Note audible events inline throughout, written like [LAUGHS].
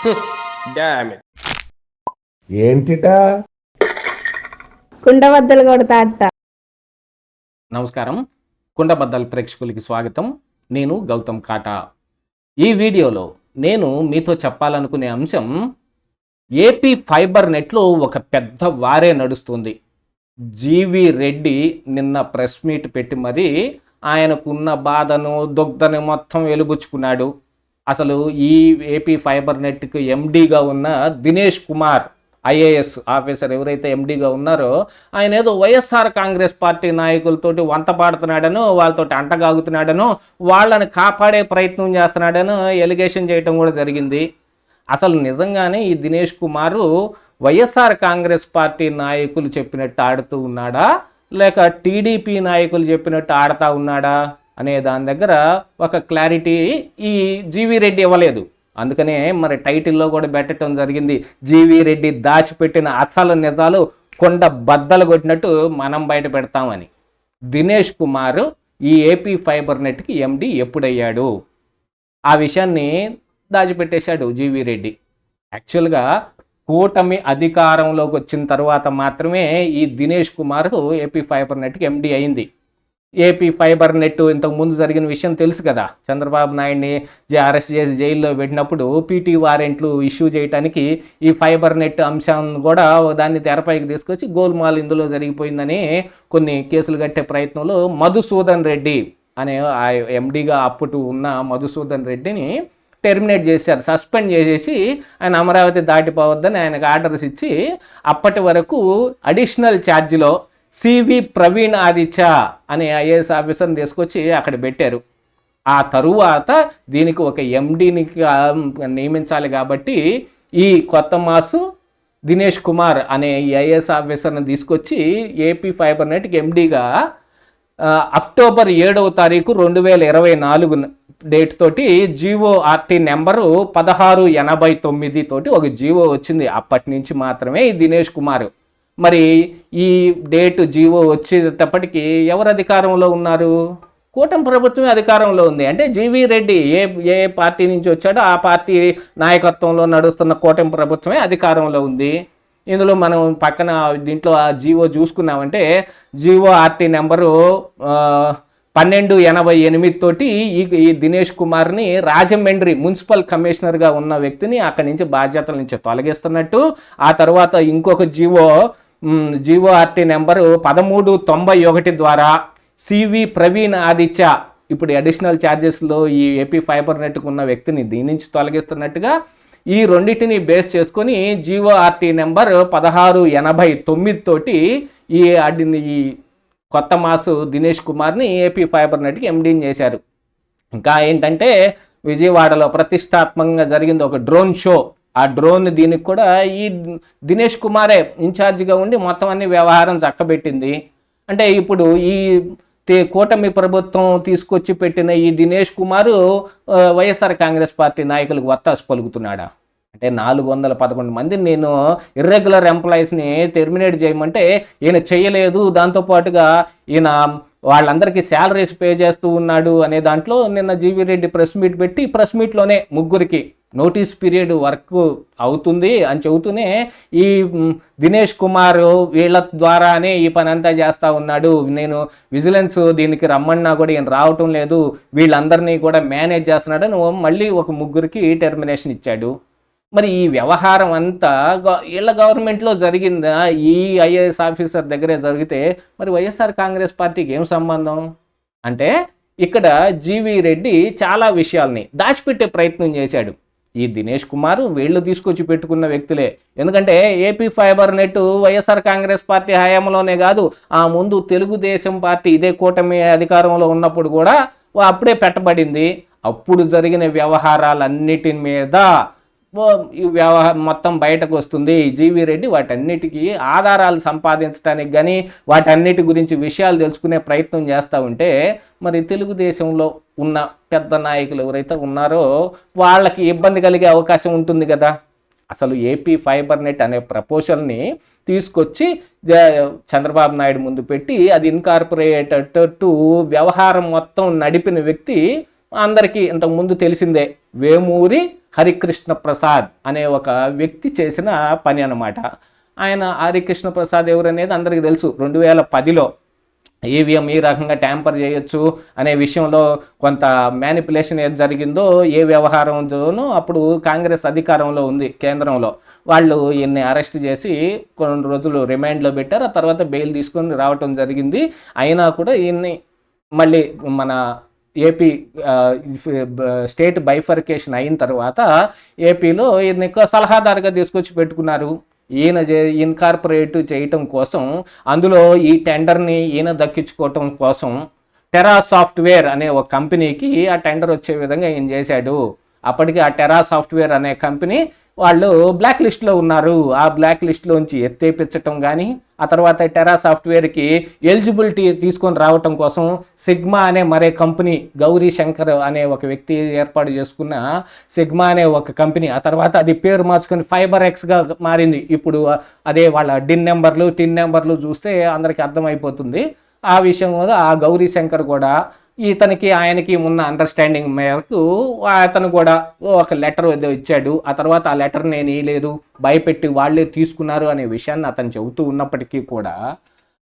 [LAUGHS] ఏంటిటా? కుండబద్దలు కొడతా అట్ట నమస్కారం. కుండబద్దల్ ప్రేక్షకులకి స్వాగతం. నేను గౌతమ్ కాటా. ఈ వీడియోలో నేను మీతో చెప్పాలనుకునే అంశం ఏపీ ఫైబర్ నెట్లో ఒక పెద్ద వారే నడుస్తుంది. జీవి రెడ్డి నిన్న ప్రెస్ మీట్ పెట్టి మరీ ఆయనకున్న బాధను దుగ్ధను మొత్తం వెలుబుచ్చుకున్నాడు అసలు ఈ ఏపీ ఫైబర్ నెట్కి ఎండీగా ఉన్న దినేష్ కుమార్ ఐఏఎస్ ఆఫీసర్ ఎవరైతే ఎండీగా ఉన్నారో ఆయన ఏదో వైఎస్ఆర్ కాంగ్రెస్ పార్టీ నాయకులతోటి వంట పాడుతున్నాడనో వాళ్ళతోటి అంటగాగుతున్నాడనో వాళ్ళని కాపాడే ప్రయత్నం చేస్తున్నాడనో ఎలిగేషన్ చేయటం కూడా జరిగింది. అసలు నిజంగానే ఈ దినేష్ కుమారు వైఎస్ఆర్ కాంగ్రెస్ పార్టీ నాయకులు చెప్పినట్టు ఆడుతూ ఉన్నాడా? లేక టీడీపీ నాయకులు చెప్పినట్టు ఆడుతూ ఉన్నాడా? అనే దాని దగ్గర ఒక క్లారిటీ ఈ జీవి రెడ్డి ఇవ్వలేదు. అందుకనే మరి టైటిల్లో కూడా పెట్టడం జరిగింది. జీవి రెడ్డి దాచిపెట్టిన అసలు నిజాలు కొండ బద్దలు కొట్టినట్టు మనం బయట పెడతామని. దినేష్ కుమార్ ఈ ఏపీ ఫైబర్ నెట్కి ఎండి ఎప్పుడయ్యాడు? ఆ విషయాన్ని దాచిపెట్టేశాడు జీవి రెడ్డి. యాక్చువల్గా కూటమి అధికారంలోకి వచ్చిన తర్వాత మాత్రమే ఈ దినేష్ కుమార్ ఏపీ ఫైబర్ నెట్కి ఎండి అయింది. ఏపీ ఫైబర్ నెట్ ఇంతకు ముందు జరిగిన విషయం తెలుసు కదా. చంద్రబాబు నాయుడిని జై- అరెస్ట్ చేసి జైల్లో పెట్టినప్పుడు పీటీ వారెంట్లు ఇష్యూ చేయడానికి ఈ ఫైబర్ నెట్ అంశాన్ని కూడా దాన్ని తెరపైకి తీసుకొచ్చి గోల్మాల్ ఇందులో జరిగిపోయిందని కొన్ని కేసులు కట్టే ప్రయత్నంలో మధుసూదన్ రెడ్డి అనే ఆ ఎండీగా అప్పుడు ఉన్న మధుసూదన్ రెడ్డిని టెర్మినేట్ చేశారు. సస్పెండ్ చేసేసి ఆయన అమరావతి దాటిపోవద్దని ఆయనకు ఆర్డర్స్ ఇచ్చి అప్పటి వరకు అడిషనల్ ఛార్జీలో సివి ప్రవీణ్ ఆదిత్య అనే ఐఏఎస్ ఆఫీసర్ని తీసుకొచ్చి అక్కడ పెట్టారు. ఆ తరువాత దీనికి ఒక ఎండీని నియమించాలి కాబట్టి ఈ కొత్త మాసు దినేష్ కుమార్ అనే ఈ ఐఏఎస్ ఆఫీసర్ని తీసుకొచ్చి ఏపీ ఫైబర్ నెట్కి ఎండీగా అక్టోబర్ ఏడవ తారీఖు రెండు వేల ఇరవై నాలుగు డేట్ తోటి జీవో ఆర్టీ నెంబరు పదహారు ఎనభై తొమ్మిది తోటి ఒక జీవో వచ్చింది. అప్పటి నుంచి మాత్రమే ఈ దినేష్ కుమార్. మరి ఈ డేట్ జీవో వచ్చేటప్పటికి ఎవరు అధికారంలో ఉన్నారు? కూటమి ప్రభుత్వమే అధికారంలో ఉంది. అంటే జీవీ రెడ్డి ఏ ఏ పార్టీ నుంచి వచ్చాడో ఆ పార్టీ నాయకత్వంలో నడుస్తున్న కూటమి ప్రభుత్వమే అధికారంలో ఉంది. ఇందులో మనం పక్కన దీంట్లో ఆ జీవో చూసుకున్నామంటే జీవో ఆర్టీ నెంబరు పన్నెండు ఎనభై ఎనిమిది తోటి ఈ ఈ దినేష్ కుమార్ని రాజమండ్రి మున్సిపల్ కమిషనర్గా ఉన్న వ్యక్తిని అక్కడి నుంచి బాధ్యతల నుంచి తొలగిస్తున్నట్టు ఆ తర్వాత ఇంకొక జీవో జీఓఆర్టీ నెంబరు పదమూడు తొంభై ఒకటి ద్వారా సివి ప్రవీణ్ ఆదిత్య. ఇప్పుడు అడిషనల్ ఛార్జెస్లో ఈ ఏపీ ఫైబర్ నెట్కు ఉన్న వ్యక్తిని దీని నుంచి తొలగిస్తున్నట్టుగా ఈ రెండింటిని బేస్ చేసుకొని జీఓఆర్టీ నెంబర్ పదహారు ఎనభై తొమ్మిది తోటి ఈ అడిని ఈ కొత్త మాసు దినేష్ కుమార్ని ఏపీ ఫైబర్ నెట్కి ఎండీని చేశారు. ఇంకా ఏంటంటే విజయవాడలో ప్రతిష్టాత్మకంగా జరిగింది ఒక డ్రోన్ షో ఆ డ్రోన్ దీనికి కూడా ఈ దినేష్ కుమారే ఇన్ఛార్జిగా ఉండి మొత్తం అన్ని వ్యవహారం చక్కబెట్టింది. అంటే ఇప్పుడు ఈ కూటమి ప్రభుత్వం తీసుకొచ్చి పెట్టిన ఈ దినేష్ కుమారు వైఎస్ఆర్ కాంగ్రెస్ పార్టీ నాయకులకు వత్తాసు పలుకుతున్నాడా? అంటే నాలుగు వందల పదకొండు మందిని నేను ఇర్రెగ్యులర్ ఎంప్లాయీస్ని టెర్మినేట్ చేయమంటే ఈయన చేయలేదు. దాంతోపాటుగా ఈయన వాళ్ళందరికీ శాలరీస్ పే చేస్తూ ఉన్నాడు అనే దాంట్లో నిన్న జీవి రెడ్డి ప్రెస్ మీట్ పెట్టి ప్రెస్ మీట్లోనే ముగ్గురికి నోటీస్ పీరియడ్ వర్క్ అవుతుంది అని చెబుతూనే ఈ దినేష్ కుమార్ వీళ్ళ ద్వారానే ఈ పని అంతా చేస్తూ ఉన్నాడు. నేను విజిలెన్స్ దీనికి రమ్మన్నా కూడా ఈయన రావటం లేదు. వీళ్ళందరినీ కూడా మేనేజ్ చేస్తున్నాడని ఓ మళ్ళీ ఒక ముగ్గురికి టెర్మినేషన్ ఇచ్చాడు. మరి ఈ వ్యవహారం అంతా గ- వీళ్ళ గవర్నమెంట్లో జరిగిందా? ఈ ఐఏఎస్ ఆఫీసర్ దగ్గరే జరిగితే మరి వైఎస్ఆర్ కాంగ్రెస్ పార్టీకి ఏం సంబంధం? అంటే ఇక్కడ జీవి రెడ్డి చాలా విషయాల్ని దాచిపెట్టే ప్రయత్నం చేశాడు. ఈ దినేష్ కుమార్ వీళ్ళు తీసుకొచ్చి పెట్టుకున్న వ్యక్తులే. ఎందుకంటే AP fiber net YSR Congress party హయాంలోనే కాదు ఆ ముందు తెలుగుదేశం పార్టీ ఇదే కూటమి అధికారంలో ఉన్నప్పుడు కూడా అప్పుడే పెట్టబడింది. అప్పుడు జరిగిన వ్యవహారాలన్నిటి మీద వ్యవహారం మొత్తం బయటకు వస్తుంది. జీవీ రెడ్డి వాటన్నిటికీ ఆధారాలు సంపాదించడానికి కానీ వాటన్నిటి గురించి విషయాలు తెలుసుకునే ప్రయత్నం చేస్తూ ఉంటే మరి తెలుగుదేశంలో ఉన్న పెద్ద నాయకులు ఎవరైతే ఉన్నారో వాళ్ళకి ఇబ్బంది కలిగే అవకాశం ఉంటుంది కదా. అసలు ఏపీ ఫైబర్ నెట్ అనే ప్రపోజల్ని తీసుకొచ్చి జ- చంద్రబాబు నాయుడు ముందు పెట్టి అది ఇన్కార్పొరేటెడ్ టు వ్యవహారం మొత్తం నడిపిన వ్యక్తి అందరికీ ఇంతకుముందు తెలిసిందే వేమూరి హరికృష్ణ ప్రసాద్ అనే ఒక వ్యక్తి చేసిన పని అన్నమాట. ఆయన హరికృష్ణ ప్రసాద్ ఎవరనేది అందరికీ తెలుసు. రెండు వేల పదిలో ఈవీఎం ఈ రకంగా ట్యాంపర్ చేయొచ్చు అనే విషయంలో కొంత మ్యానిపులేషన్ ఏది జరిగిందో ఏ వ్యవహారంతోనూ అప్పుడు కాంగ్రెస్ అధికారంలో ఉంది కేంద్రంలో. వాళ్ళు ఈయన్ని అరెస్ట్ చేసి కొన్ని రోజులు రిమాండ్లో పెట్టారు. ఆ తర్వాత బెయిల్ తీసుకొని రావటం జరిగింది. అయినా కూడా ఈయన్ని మళ్ళీ మన ఏపీ స్టేట్ బైఫర్కేషన్ అయిన తర్వాత ఏపీలో ఈయన ఎక్కువ సలహాదారుగా తీసుకొచ్చి పెట్టుకున్నారు. ఈయన ఇన్కార్పొరేట్ చేయటం కోసం అందులో ఈ టెండర్ని ఈయన దక్కించుకోవటం కోసం టెరా సాఫ్ట్వేర్ అనే ఒక కంపెనీకి ఆ టెండర్ వచ్చే విధంగా ఈయన చేశాడు. అప్పటికి ఆ టెరా సాఫ్ట్వేర్ అనే కంపెనీ వాళ్ళు బ్లాక్ లిస్ట్లో ఉన్నారు. ఆ బ్లాక్ లిస్ట్లోంచి ఎత్తేపించటం కానీ ఆ తర్వాత టెరా సాఫ్ట్వేర్కి ఎలిజిబిలిటీ తీసుకొని రావటం కోసం సిగ్మా అనే మరే కంపెనీ గౌరీ శంకర్ అనే ఒక వ్యక్తి ఏర్పాటు చేసుకున్న సిగ్మా అనే ఒక కంపెనీ ఆ తర్వాత అది పేరు మార్చుకొని ఫైబర్ ఎక్స్గా మారింది. ఇప్పుడు అదే వాళ్ళ డిన్ నెంబర్లు టిన్ నెంబర్లు చూస్తే అందరికీ అర్థమైపోతుంది. ఆ విషయం కూడా ఆ గౌరీ శంకర్ కూడా ఇతనికి ఆయనకి ఉన్న అండర్స్టాండింగ్ మేరకు అతను కూడా ఒక లెటర్ ఇచ్చాడు. ఆ తర్వాత ఆ లెటర్ నేను వేయలేదు భయపెట్టి వాళ్ళే తీసుకున్నారు అనే విషయాన్ని అతను చెబుతూ ఉన్నప్పటికీ కూడా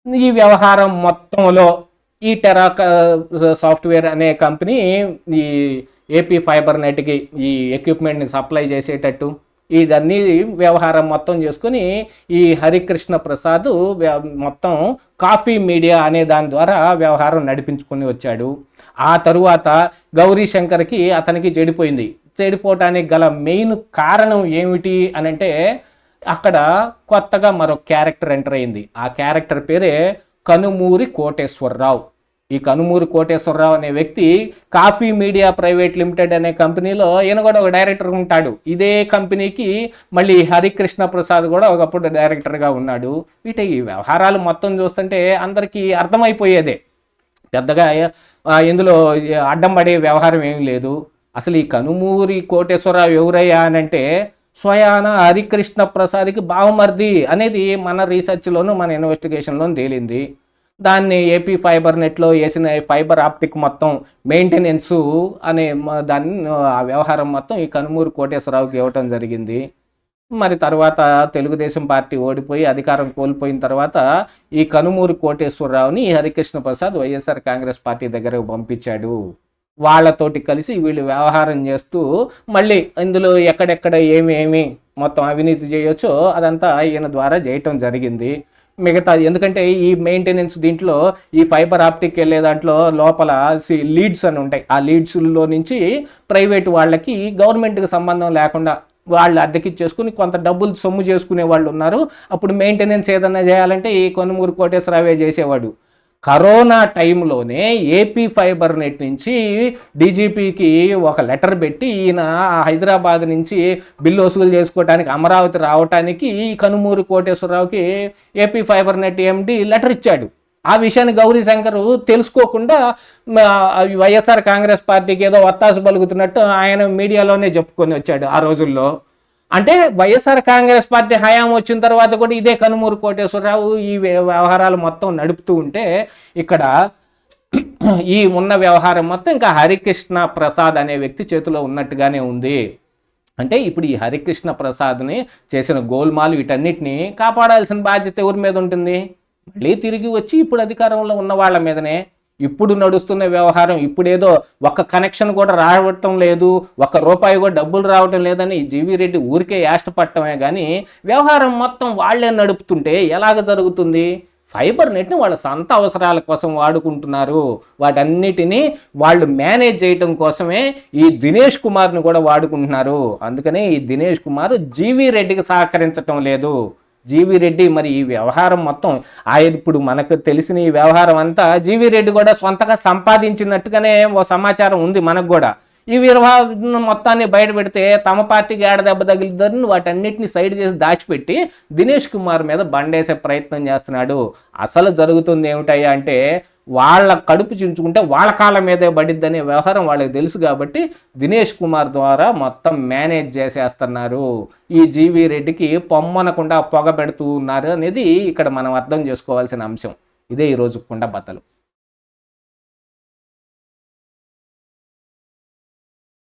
ఈ వ్యవహారం మొత్తంలో ఈ టెరా సాఫ్ట్వేర్ అనే కంపెనీ ఈ ఏపీ ఫైబర్ నెట్కి ఈ ఎక్విప్మెంట్ని సప్లై చేసేటట్టు ఇదన్నీ వ్యవహారం మొత్తం చేసుకుని ఈ హరికృష్ణ ప్రసాద్ వ్య- మొత్తం కాఫీ మీడియా అనే దాని ద్వారా వ్యవహారం నడిపించుకొని వచ్చాడు. ఆ తరువాత గౌరీ శంకర్కి అతనికి చెడిపోయింది. చెడిపోవటానికి గల మెయిన్ కారణం ఏమిటి అని అంటే అక్కడ కొత్తగా మరో క్యారెక్టర్ ఎంటర్ అయింది. ఆ క్యారెక్టర్ పేరే కనుమూరి కోటేశ్వరరావు. ఈ కనుమూరి కోటేశ్వరరావు అనే వ్యక్తి కాఫీ మీడియా ప్రైవేట్ లిమిటెడ్ అనే కంపెనీలో ఈయన కూడా ఒక డైరెక్టర్ ఉంటాడు. ఇదే కంపెనీకి మళ్ళీ హరికృష్ణ ప్రసాద్ కూడా ఒకప్పుడు డైరెక్టర్గా ఉన్నాడు. వీటి ఈ వ్యవహారాలు మొత్తం చూస్తుంటే అందరికీ అర్థమైపోయేదే. పెద్దగా ఇందులో అడ్డం పడే వ్యవహారం ఏం లేదు. అసలు ఈ కనుమూరి కోటేశ్వరరావు ఎవరయ్యా అని అంటే స్వయాన హరికృష్ణ ప్రసాద్కి బావమర్ది అనేది మన రీసెర్చ్లోను మన ఇన్వెస్టిగేషన్లోను తేలింది. దాన్ని ఏపీ ఫైబర్ నెట్లో వేసిన ఫైబర్ ఆప్టిక్ మొత్తం మెయింటెనెన్స్ అనే దాన్ని ఆ వ్యవహారం మొత్తం ఈ కనుమూరు కోటేశ్వరరావుకి ఇవ్వటం జరిగింది. మరి తర్వాత తెలుగుదేశం పార్టీ ఓడిపోయి అధికారం కోల్పోయిన తర్వాత ఈ కనుమూరు కోటేశ్వరరావుని హరికృష్ణ ప్రసాద్ వైఎస్ఆర్ కాంగ్రెస్ పార్టీ దగ్గరకు పంపించాడు. వాళ్ళతోటి కలిసి వీళ్ళు వ్యవహారం చేస్తూ మళ్ళీ ఇందులో ఎక్కడెక్కడ ఏమి ఏమి మొత్తం అవినీతి చేయొచ్చో అదంతా ఈయన ద్వారా చేయటం జరిగింది. మిగతాది. ఎందుకంటే ఈ మెయింటెనెన్స్ దీంట్లో ఈ ఫైబర్ ఆప్టిక్ వెళ్ళే దాంట్లో లోపల లీడ్స్ అని ఉంటాయి. ఆ లీడ్స్లో నుంచి ప్రైవేట్ వాళ్ళకి గవర్నమెంట్కి సంబంధం లేకుండా వాళ్ళు అద్దెకిచ్చేసుకుని కొంత డబ్బులు సొమ్ము చేసుకునే వాళ్ళు ఉన్నారు. అప్పుడు మెయింటెనెన్స్ ఏదైనా చేయాలంటే ఈ కొనుమూరు కోటేశ్వరరావే చేసేవాడు. కరోనా టైంలోనే ఏపీ ఫైబర్ నెట్ నుంచి డీజీపీకి ఒక లెటర్ పెట్టి ఈయన హైదరాబాద్ నుంచి బిల్లు వసూలు చేసుకోవడానికి అమరావతి రావటానికి Kanumuru కోటేశ్వరరావుకి AP fiber net MD letter ఇచ్చాడు. ఆ విషయాన్ని గౌరీ శంకర్ తెలుసుకోకుండా వైఎస్ఆర్ కాంగ్రెస్ పార్టీకి ఏదో వత్తాసు పలుకుతున్నట్టు ఆయన మీడియాలోనే చెప్పుకొని వచ్చాడు ఆ రోజుల్లో. అంటే వైఎస్ఆర్ కాంగ్రెస్ పార్టీ హయాం వచ్చిన తర్వాత కూడా ఇదే కనుమూరు కోటేశ్వరరావు ఈ వ్య- వ్యవహారాలు మొత్తం నడుపుతూ ఉంటే ఇక్కడ ఈ ఉన్న వ్యవహారం మొత్తం ఇంకా హరికృష్ణ ప్రసాద్ అనే వ్యక్తి చేతిలో ఉన్నట్టుగానే ఉంది. అంటే ఇప్పుడు ఈ హరికృష్ణ ప్రసాద్ని చేసిన గోల్మాలు వీటన్నిటిని కాపాడాల్సిన బాధ్యత ఎవరి మీద ఉంటుంది? మళ్ళీ తిరిగి వచ్చి ఇప్పుడు అధికారంలో ఉన్న వాళ్ళ మీదనే. ఇప్పుడు నడుస్తున్న వ్యవహారం ఇప్పుడేదో ఒక్క కనెక్షన్ కూడా రావటం లేదు ఒక్క రూపాయి కూడా డబ్బులు రావటం లేదని జీవీ రెడ్డి ఊరికే యాష్టపడటమే కానీ వ్యవహారం మొత్తం వాళ్ళే నడుపుతుంటే ఎలాగ జరుగుతుంది? ఫైబర్ నెట్ని వాళ్ళ సొంత అవసరాల కోసం వాడుకుంటున్నారు. వాటన్నిటినీ వాళ్ళు మేనేజ్ చేయటం కోసమే ఈ దినేష్ కుమార్ని కూడా వాడుకుంటున్నారు. అందుకనే ఈ దినేష్ కుమార్ జీవీ రెడ్డికి సహకరించటం లేదు. జీవి రెడ్డి మరి ఈ వ్యవహారం మొత్తం ఆయన ఇప్పుడు మనకు తెలిసిన ఈ వ్యవహారం అంతా జీవి రెడ్డి కూడా సొంతగా సంపాదించినట్టుగానే ఓ సమాచారం ఉంది మనకు కూడా. ఈ వ్యవహారం మొత్తాన్ని బయట పెడితే తమ పార్టీకి ఏడ దెబ్బ తగిలిద్దని వాటన్నిటిని సైడ్ చేసి దాచిపెట్టి దినేష్ కుమార్ మీద బండేసే ప్రయత్నం చేస్తున్నాడు. అసలు జరుగుతుంది ఏమిటయ్యా అంటే వాళ్ళ కడుపు చించుకుంటే వాళ్ళ కాళ్ళ మీదే పడిద్దనే వ్యవహారం వాళ్ళకి తెలుసు కాబట్టి దినేష్ కుమార్ ద్వారా మొత్తం మేనేజ్ చేసేస్తున్నారు. ఈ జీవీ రెడ్డికి పొమ్మనకుండా పొగ పెడుతూ ఉన్నారు అనేది ఇక్కడ మనం అర్థం చేసుకోవాల్సిన అంశం. ఇదే ఈరోజు కుండబద్దలు